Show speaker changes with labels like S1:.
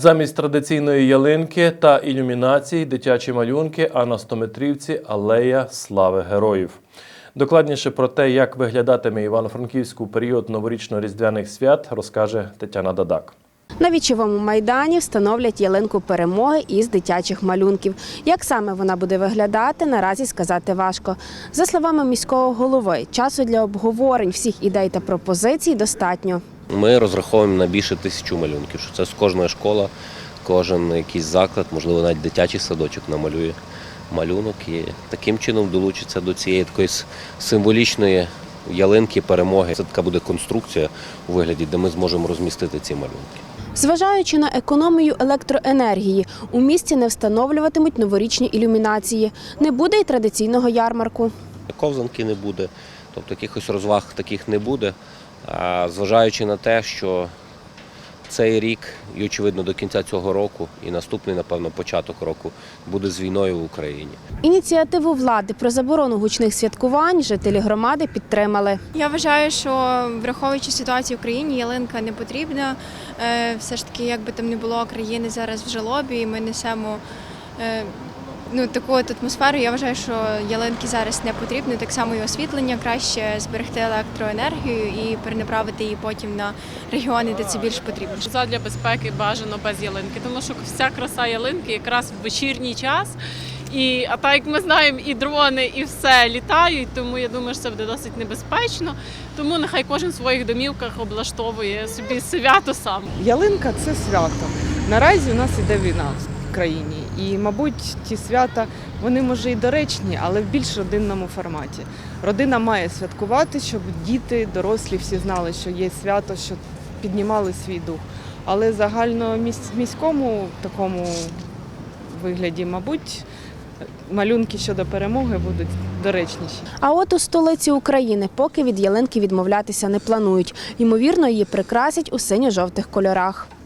S1: Замість традиційної ялинки та ілюмінацій дитячі малюнки, а на стометрівці алея слави героїв. Докладніше про те, як виглядатиме Івано-Франківську період новорічно-різдвяних свят, розкаже Тетяна Дадак.
S2: На вічовому майдані встановлять ялинку перемоги із дитячих малюнків. Як саме вона буде виглядати, наразі сказати важко. За словами міського голови, часу для обговорень всіх ідей та пропозицій достатньо.
S3: Ми розраховуємо на більше тисячу малюнків. Що це з кожної школа, кожен якийсь заклад, можливо, навіть дитячий садочок намалює малюнок і таким чином долучиться до цієї такої символічної ялинки перемоги. Це така буде конструкція у вигляді, де ми зможемо розмістити ці малюнки.
S2: Зважаючи на економію електроенергії, у місті не встановлюватимуть новорічні ілюмінації. Не буде й традиційного ярмарку.
S3: Ковзанки не буде, тобто якихось розваг таких не буде. Зважаючи на те, що цей рік, і очевидно до кінця цього року, і наступний, напевно, початок року буде з війною в Україні.
S2: Ініціативу влади про заборону гучних святкувань жителі громади підтримали.
S4: Я вважаю, що враховуючи ситуацію в Україні, ялинка не потрібна. Е, Все ж таки, як би там не було країни зараз в жалобі, і ми несемо е, ну, таку от атмосферу. Я вважаю, що ялинки зараз не потрібні. Так само і освітлення краще зберегти електроенергію і перенаправити її потім на регіони, де це більш потрібно.
S5: Задля безпеки бажано без ялинки, тому що вся краса ялинки якраз в вечірній час. І а так як ми знаємо, і дрони, і все літають, тому я думаю, що це буде досить небезпечно. Тому нехай кожен в своїх домівках облаштовує собі свято сам.
S6: Ялинка це свято. Наразі у нас іде війна країні, і, мабуть, ті свята вони може і доречні, але в більш родинному форматі. Родина має святкувати, щоб діти, дорослі всі знали, що є свято, що піднімали свій дух. Але загально міс- міському такому вигляді, мабуть, малюнки щодо перемоги будуть доречніші.
S2: А от у столиці України поки від ялинки відмовлятися не планують. Ймовірно, її прикрасять у синьо-жовтих кольорах.